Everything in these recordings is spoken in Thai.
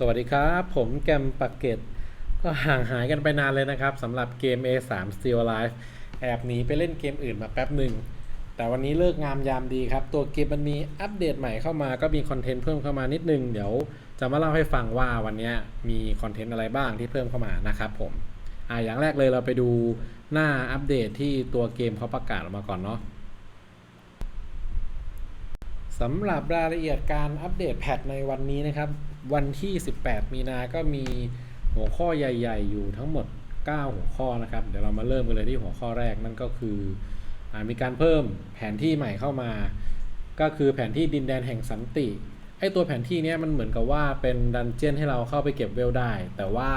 สวัสดีครับ ผมแกมปักเก็ตก็ห่างหายกันไปนานเลยนะครับสำหรับเกม A3 Still Alive แอบหนีไปเล่นเกมอื่นมาแป๊บหนึ่ง แต่วันนี้เลิกงามยามดีครับ ตัวเกมมันมีอัปเดตใหม่เข้ามาก็มีคอนเทนต์เพิ่มเข้ามานิดนึง เดี๋ยวจะมาเล่าให้ฟังว่าวันนี้มีคอนเทนต์อะไรบ้างที่เพิ่มเข้ามานะครับผมอ่าอย่างแรกเลยเราไปดูหน้าอัปเดตที่ตัวเกมเขาประกาศออกมาก่อนเนาะสำหรับรายละเอียดการอัปเดตแพทในวันนี้นะครับ วันที่ 18 มีนาก็มีหัวข้อใหญ่ ๆ อยู่ทั้งหมด 9 หัวข้อนะครับ เดี๋ยวเรามาเริ่มกันเลยที่หัวข้อแรกนั่นก็คืออมีการเพิ่มแผนที่ใหม่เข้ามา ก็คือแผนที่ดินแดนแห่งสันติไอตัวแผนที่เนี้ยมันเหมือนกับว่าเป็นดันเจี้ยนให้เราเข้าไปเก็บเวลได้ แต่ว่า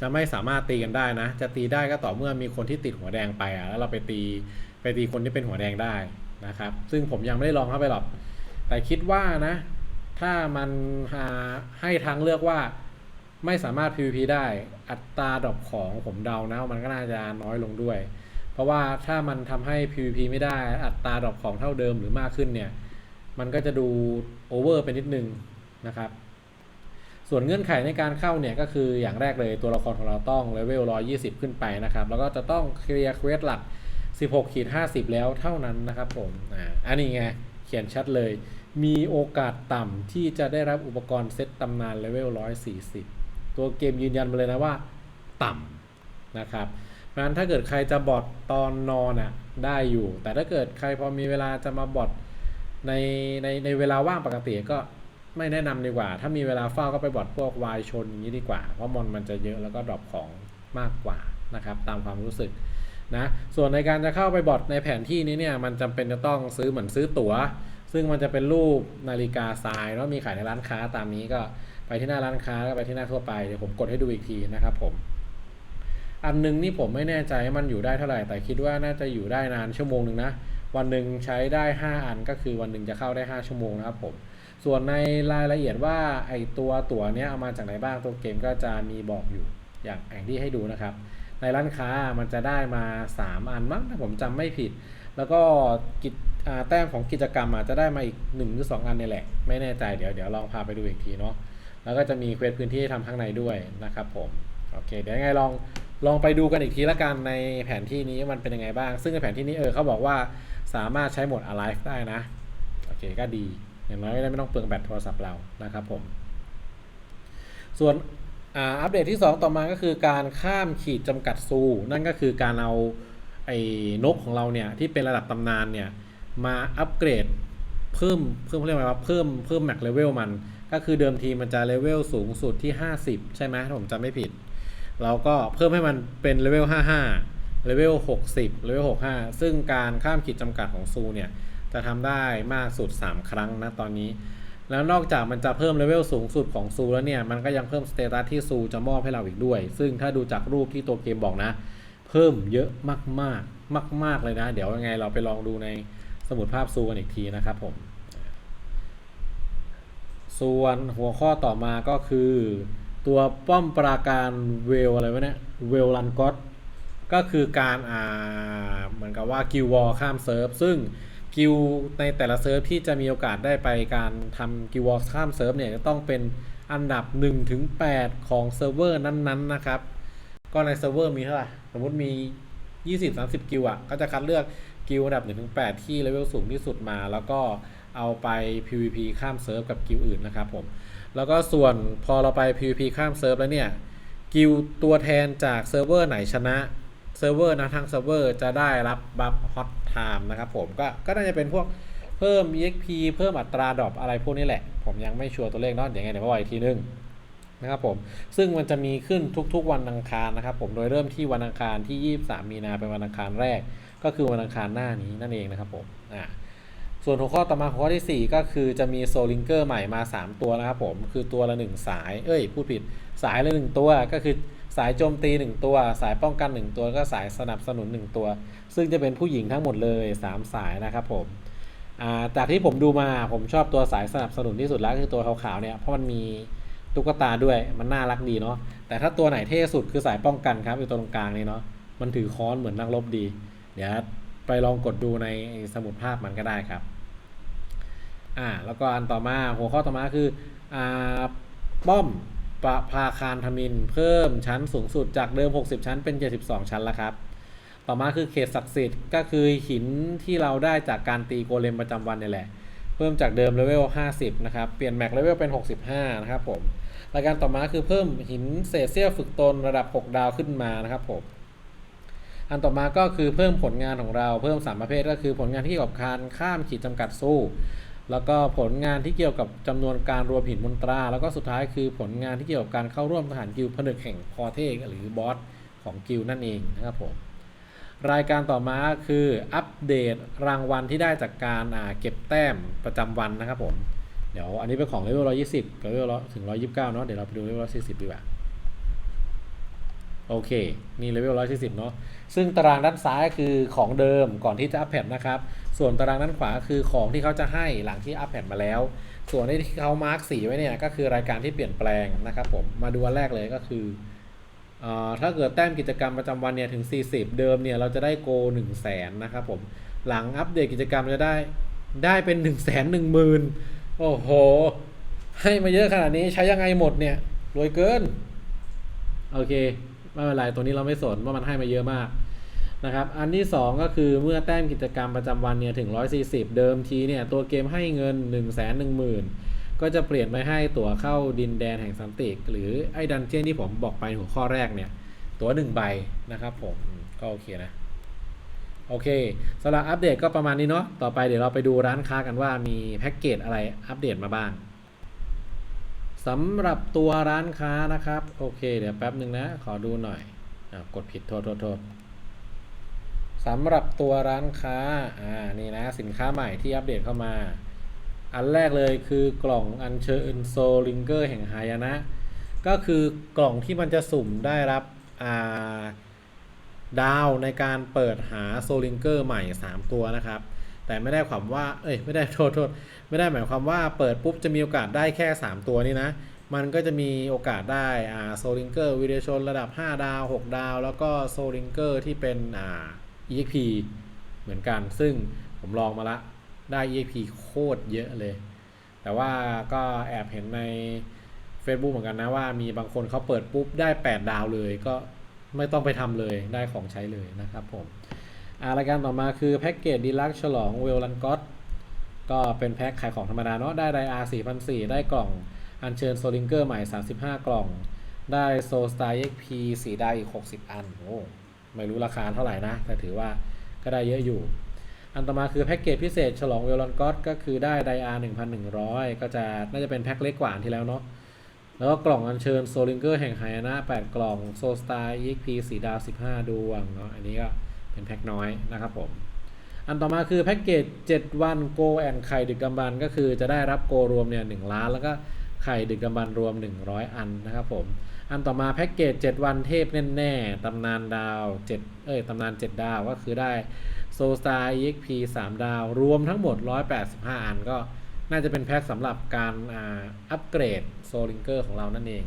จะไม่สามารถตีกันได้นะ จะตีได้ก็ต่อเมื่อมีคนที่ติดหัวแดงไปอะแล้วเราไปตีไปตีคนที่เป็นหัวแดงได้นะครับ ซึ่งผมยังไม่ได้ลองเข้าไปหรอกแต่คิดว่านะ ถ้ามันหาให้ทางเลือกว่าไม่สามารถ PVP ได้อัตราดรอปของผมเดานะว่ามันก็น่าจะน้อยลงด้วย เพราะว่าถ้ามันทำให้ PVP ไม่ได้อัตราดรอปของเท่าเดิมหรือมากขึ้นเนี่ย มันก็จะดูโอเวอร์ไปนิดนึงนะครับ ส่วนเงื่อนไขในการเข้าเนี่ยก็คืออย่างแรกเลยตัวละครของเราต้องเลเวล 120 ขึ้นไปนะครับ แล้วก็จะต้องเคลียร์เควสหลัก 16ขีด50 แล้วเท่านั้นนะครับผมอ่าอันนี้ไงเขียนชัดเลย มีโอกาสต่ำที่จะได้รับอุปกรณ์เซตตำนานเลเวล 140 ตัวเกมยืนยันมาเลยนะว่าต่ำนะครับเพราะฉะนั้นถ้าเกิดใครจะบอทตอนนอนอะได้อยู่ แต่ถ้าเกิดใครพอมีเวลาจะมาบอทในในในเวลาว่างปกติก็ไม่แนะนำดีกว่า ถ้ามีเวลาเฝ้าก็ไปบอทพวกวายชนอย่างนี้ดีกว่า เพราะมอนมันจะเยอะแล้วก็ดรอปของมากกว่านะครับตามความรู้สึกนะส่วนในการจะเข้าไปบอทในแผนที่นี้เนี่ยมันจำเป็นจะต้องซื้อเหมือนซื้อตัว๋ว ซึ่งมันจะเป็นรูปนาฬิกาทรายแล้วมีขายในร้านค้าตามนี้ก็ไปที่หน้าร้านค้าก็ไปที่หน้าทั่วไปเดี๋ยวผมกดให้ดูอีกทีนะครับผม อันหนึงนี่ผมไม่แน่ใจมันอยู่ได้เท่าไหร่แต่คิดว่าน่าจะอยู่ได้นานชั่วโมงหนึ่งนะวันหนึ่งใช้ได้ 5 อันก็คือวันหนึ่งจะเข้าได้ 5 ชั่วโมงนะครับผมส่วนในรายละเอียดว่าไอตัวตั๋วเนี้ยเอามาจากไหนบ้างตัวเกมก็จะมีบอกอยู่อย่างอย่างที่ให้ดูนะครับ ในร้านค้ามันจะได้มา 3 อันมั้งถ้าผมจำไม่ผิด แล้วก็กิจแต้มของกิจกรรมอาจจะได้มาอีก1หรือ2อันนี่แหละ ไม่แน่ใจเดี๋ยวเดี๋ยวลองพาไปดูอีกทีเนาะแล้วก็จะมีเควสพื้นที่ให้ทำข้างในด้วยนะครับผมโอเค เดี๋ยวยังไงลองลองไปดูกันอีกทีละกันในแผนที่นี้มันเป็นยังไงบ้าง ซึ่งในแผนที่นี้เออเขาบอกว่าสามารถใช้โหมด alive ได้นะ โอเคก็ดี อย่างน้อยก็ไม่ต้องเปลืองแบตโทรศัพท์เรานะครับผม ส่วน อ่าอัปเดตที่ 2 ต่อมาก็คือการข้ามขีดจำกัดซู นั่นก็คือการเอาไอ้นกของเราเนี่ยที่เป็นระดับตำนานเนี่ยมาอัปเกรดเพิ่มเพิ่มเขาเรียกว่าไรวะเพิ่มเพิ่มแม็กเลเวลมัน ก็คือเดิมทีมันจะเลเวลสูงสุดที่ 50 ใช่ไหมถ้าผมจำไม่ผิด เราก็เพิ่มให้มันเป็นเลเวล 55 เลเวล 60 เลเวล 65 ซึ่งการข้ามขีดจำกัดของซูเนี่ยจะทำได้มากสุด 3 ครั้งนะตอนนี้ แล้วนอกจากมันจะเพิ่มเลเวลสูงสุดของซูแล้วเนี่ย มันก็ยังเพิ่มสเตตัสที่ซูจะมอบให้เราอีกด้วย ซึ่งถ้าดูจากรูปที่ตัวเกมบอกนะ เพิ่มเยอะมากมากมากมากเลยนะ เดี๋ยวยังไงเราไปลองดูในสมุดภาพซูกันอีกทีนะครับผม ส่วนหัวข้อต่อมาก็คือ ตัวป้อมปราการเวลอะไรวะเนี่ยเวลลันก็ตก็คือการอ่าเหมือนกับว่ากิลวอลข้ามเซิร์ฟซึ่ง กิลในแต่ละเซิร์ฟที่จะมีโอกาสได้ไปการทำกิลวอลข้ามเซิร์ฟเนี่ยจะต้องเป็นอันดับ1ถึง8ของเซิร์ฟเวอร์นั้นๆนะครับ ก็ในเซิร์ฟเวอร์มีเท่าไหร่สมมติมี 20-30 กิลอะ ก็จะคัดเลือกกิลอันดับ1-8ที่เลเวลสูงที่สุดมา แล้วก็เอาไป PVP ข้ามเซิร์ฟกับกิลอื่นนะครับผม แล้วก็ส่วนพอเราไป PVP ข้ามเซิร์ฟแล้วเนี่ยกิลตัวแทนจากเซิร์ฟเวอร์ไหนชนะ เซิร์ฟเวอร์นะทางเซิร์ฟเวอร์จะได้รับบัฟฮอตไทม์นะครับผมก็ก็น่าจะเป็นพวกเพิ่ม EXP เพิ่มอัตราดรอปอะไรพวกนี้แหละ ผมยังไม่ชัวร์ตัวเลขเนาะเดี๋ยวไงเดี๋ยวมาบอกอีกทีนึงนะครับผมซึ่งมันจะมีขึ้นทุกๆวันอังคารนะครับผมโดยเริ่มที่วันอังคารที่ 23 มีนาเป็นวันอังคารแรก ก็คือวันอังคารหน้านี้นั่นเองนะครับผมอ่าส่วนหัวข้อต่อมาหัวข้อที่ 4 ก็คือจะมีโซลิงเกอร์ใหม่มา 3 ตัวนะครับผมคือตัวละ 1 สาย เอ้ยพูดผิดสายละ 1 ตัวก็คือ สายโจมตี 1 ตัว สายป้องกัน 1 ตัวก็สายสนับสนุน 1 ตัว ซึ่งจะเป็นผู้หญิงทั้งหมดเลย 3 สายนะครับผมาจากที่ผมดูมาผมชอบตัวสายสนับสนุนที่สุดแล้วคือตัวขาวๆเนี่ยเพราะมันมีตุ๊กตาด้วยมันน่ารักดีเนาะแต่ถ้าตัวไหนเท่สุดคือสายป้องกันครับอยู่ตรงกลางนี่เนาะมันถือค้อนเหมือนนักรบดี เดี๋ยวไปลองกดดูในสมุดภาพมันก็ได้ครับอ่าแล้วก็อันต่อมาหัวข้อต่อมาคืออ่าป้อม ประภาคารทมิน เพิ่มชั้นสูงสุดจากเดิม 60 ชั้นเป็น 72 ชั้นแล้วครับ ต่อมาคือเขตศักดิ์สิทธิ์ก็คือหินที่เราได้จากการตีโกเลมประจำวันนี่แหละ เพิ่มจากเดิมเลเวล 50 นะครับ เปลี่ยนแม็กเลเวลเป็น 65 นะครับผมรายการต่อมาคือเพิ่มหินเศษเสี้ยวฝึกตนระดับ 6 ดาวขึ้นมานะครับผม อันต่อมาก็คือเพิ่มผลงานของเราเพิ่มสามประเภทก็คือผลงานที่กับการข้ามขีดจำกัดสู้ แล้วก็ผลงานที่เกี่ยวกับจำนวนการรวมหินมนตรา แล้วก็สุดท้ายคือผลงานที่เกี่ยวกับการเข้าร่วมทหารกิลผนึกแห่งพอเทกหรือบอสของกิลนั่นเองนะครับผมรายการต่อมาคืออัปเดตรางวัลที่ได้จากการเก็บแต้มประจำวันนะครับผม เดี๋ยวอันนี้เป็นของเลเวล120กับเลเวลถึง129เนาะเดี๋ยวเราไปดูเลเวล140ดีกว่า โอเค นี่เลเวล140เนาะ ซึ่งตารางด้านซ้ายคือของเดิมก่อนที่จะอัปเดตนะครับ ส่วนตารางด้านขวาคือของที่เขาจะให้หลังที่อัปเดตมาแล้ว ส่วนที่เขามาร์กสีไว้เนี่ยก็คือรายการที่เปลี่ยนแปลงนะครับผม มาดูอันแรกเลยก็คืออถ้าเกิดแต้มกิจกรรมประจำวันเนี่ยถึง 40 เดิมเนี่ยเราจะได้โก1 0 0 0 0แสนนะครับผม หลังอัปเดตกิจกรรมจะได้ได้เป็น 1 1 0 0 0 0โอ้โห ให้มาเยอะขนาดนี้ใช้ยังไงหมดเนี่ยรวยเกิน โอเค ไม่เป็นไรตัวนี้เราไม่สนว่ามันให้มาเยอะมากนะครับ อันที่ 2 ก็คือเมื่อแต้มกิจกรรมประจำวันเนี่ยถึง 140 เดิมทีเนี่ยตัวเกมให้เงิน 1 1 0 0 0 0 ก็จะเปลี่ยนไปให้ตั๋วเข้าดินแดนแห่งสันติหรือไอ้ดันเจียนที่ผมบอกไปหัวข้อแรกเนี่ย ตั๋ว1ใบนะครับผมก็โอเคนะ โอเคสำหรับอัปเดตก็ประมาณนี้เนาะต่อไปเดี๋ยวเราไปดูร้านค้ากันว่ามีแพ็กเกจอะไรอัปเดตมาบ้าง สำหรับตัวร้านค้านะครับ โอเค เดี๋ยวแป๊บหนึ่งนะ ขอดูหน่อยอกดผิดโทษโทษโทษสำหรับตัวร้านค้าอ่านี่นะ สินค้าใหม่ที่อัปเดตเข้ามา อันแรกเลยคือกล่องอัญเชิญโซลิงเกอร์แห่งหายนะ ก็คือกล่องที่มันจะสุ่มได้รับอ่าดาวในการเปิดหาโซลิงเกอร์ใหม่ 3 ตัวนะครับ แต่ไม่ได้ความว่า เอ้ย ไม่ได้โทษโทษ ไม่ได้หมายความว่าเปิดปุ๊บจะมีโอกาสได้แค่ 3 ตัวนี้นะ มันก็จะมีโอกาสได้ อ่า โซลิงเกอร์วิดีโอชนระดับ 5 ดาว 6 ดาว แล้วก็โซลิงเกอร์ที่เป็น อ่า EXP เหมือนกัน ซึ่งผมลองมาละ ได้ EXP โคตรเยอะเลย แต่ว่าก็แอบเห็นใน Facebook เหมือนกันนะว่ามีบางคนเขาเปิดปุ๊บได้ 8 ดาวเลย ก็ไม่ต้องไปทำเลย ได้ของใช้เลยนะครับผม รายการต่อมาคือแพ็กเกจดีลักฉลองเวลลันก็ตก็เป็นแพ็คขายของธรรมดาเนาะได้ไดอาร์4,004ได้กล่องอัญเชิญโซลิงเกอร์ใหม่ 35 กล่อง ได้โซสไตาร์ XP สีได้อีก 60 อันโอ้ไม่รู้ราคาเท่าไหร่นะ แต่ถือว่าก็ได้เยอะอยู่ อันต่อมาคือแพ็กเกจพิเศษ ฉลองเวลลันก็ตก็คือได้ไดอาร์1,100 ก็จะน่าจะเป็นแพ็คเล็กกว่านที่แล้วเนาะแล้วก็กล่องอัญเชิญโซลิงเกอร์แห่งหายนะ 8 กล่องโซสไตาร์ EXP สีดาว 15 ดวงเนาะอันนี้ก็ เป็นแพ็คน้อยนะครับผม อันต่อมาคือแพ็กเกจ 7 วันโกแอนไข่ดึกกำบันก็คือจะได้รับโกรวมเนี่ย1ล้าน แล้วก็ไข่ดึกกำบันรวม 100 อันนะครับผม อันต่อมาแพ็กเกจ 7 วันเทพแน่ๆตำนานดาว 7 เอ้ยตำนาน 7 ดาวก็คือได้โซสตาร์ EXP 3 ดาว รวมทั้งหมด 185 อันก็น่าจะเป็นแพ็คสำหรับการอ่าอัปเกรดโซลิงเกอร์ของเรานั่นเอง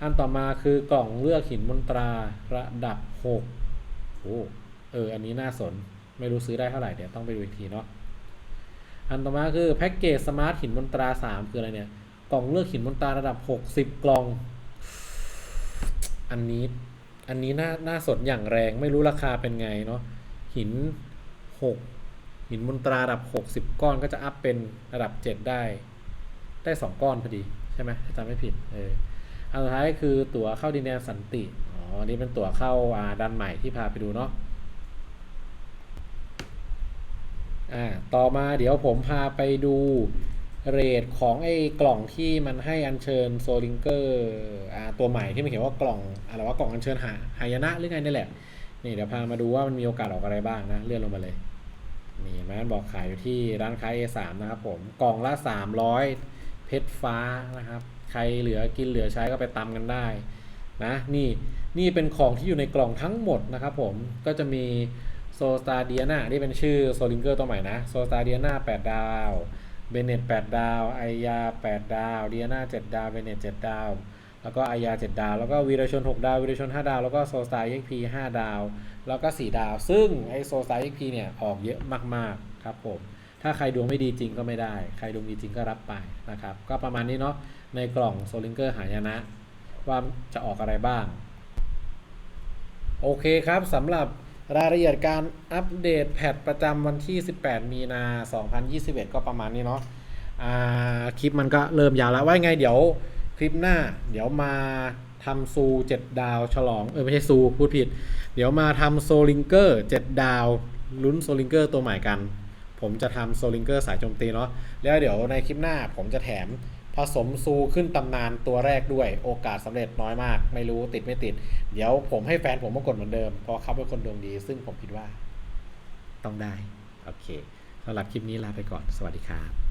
อันต่อมาคือกล่องเลือกหินมนตราระดับ 6 โอ้ เออ อันนี้น่าสน ไม่รู้ซื้อได้เท่าไหร่ เดี๋ยวต้องไปดูอีกทีเนาะ อันต่อมาคือแพ็กเกจสมาร์ทหินมนตรา 3 คืออะไรเนี่ย กล่องเลือกหินมนตราระดับ 60 กล่อง อันนี้ อันนี้น่า น่าสนอย่างแรง ไม่รู้ราคาเป็นไงเนาะ หิน 6 หินมนตราระดับ 60 ก้อนก็จะอัพเป็นระดับ 7 ได้ ได้ 2 ก้อนพอดีใช่ไหมถ้าจำไม่ผิด เออ อันสุดท้ายคือตั๋วเข้าดินแดนสันติ อ๋อ นี่เป็นตั๋วเข้าอ่าดันใหม่ที่พาไปดูเนาะ อ่าต่อมาเดี๋ยวผมพาไปดูเรทของไอ้กล่องที่มันให้อัญเชิญโซลิงเกอร์อ่าตัวใหม่ที่มันเขียนว่ากล่องอะไรว่ากล่องอัญเชิญหาหายนะหรือไงนี่แหละ นี่เดี๋ยวพามาดูว่ามันมีโอกาสออกอะไรบ้างนะ เลื่อนลงมาเลย นี่เห็นไหมมันบอกขายอยู่ที่ร้านค้า A3 นะครับผม กล่องละ 300 เพชรฟ้านะครับ ใครเหลือกินเหลือใช้ก็ไปตำกันได้นะ นี่นี่เป็นของที่อยู่ในกล่องทั้งหมดนะครับผม ก็จะมี โซสตาเดียนาที่เป็นชื่อโซลิงเกอร์ตัวใหม่นะ โซสตาเดียนา8ดาว เบเนต8ดาวไอยา8ดาว เดียนา7ดาว เบเนต7ดาว แล้วก็ไอายา7ดาว แล้วก็วีรชน6ดาว วีรชน5ดาว แล้วก็โซสตาร์ XP 5ดาว แล้วก็4ดาว ซึ่งไอโซสตาร์ XP เนี่ยออกเยอะมากๆครับผม ถ้าใครดวงไม่ดีจริงก็ไม่ได้ ใครดวงดีจริงก็รับไปนะครับ ก็ประมาณนี้เนาะ ในกล่องโซลิงเกอร์หายนะ ว่าจะออกอะไรบ้าง โอเคครับสำหรับ รายละเอียดการอัปเดตแพทประจำวันที่ 18 มีนา 2021 ก็ประมาณนี้เนาะคลิปมันก็เริ่มยาวแล้วว่าไงเดี๋ยวคลิปหน้า เดี๋ยวมาทำซู7ดาวฉลอง เออไม่ใช่ซูพูดผิด เดี๋ยวมาทำโซลิงเกอร์7ดาวลุ้นโซลิงเกอร์ตัวใหม่กัน ผมจะทำโซลิงเกอร์สายโจมตีเนาะแล้วเดี๋ยวในคลิปหน้าผมจะแถม ผสมซูขึ้นตำนานตัวแรกด้วยโอกาสสำเร็จน้อยมาก ไม่รู้ติดไม่ติด เดี๋ยวผมให้แฟนผมมากดเหมือนเดิม เพราะเขาเป็นคนดวงดี ซึ่งผมคิดว่า ต้องได้ โอเคสำหรับคลิปนี้ลาไปก่อนสวัสดีครับ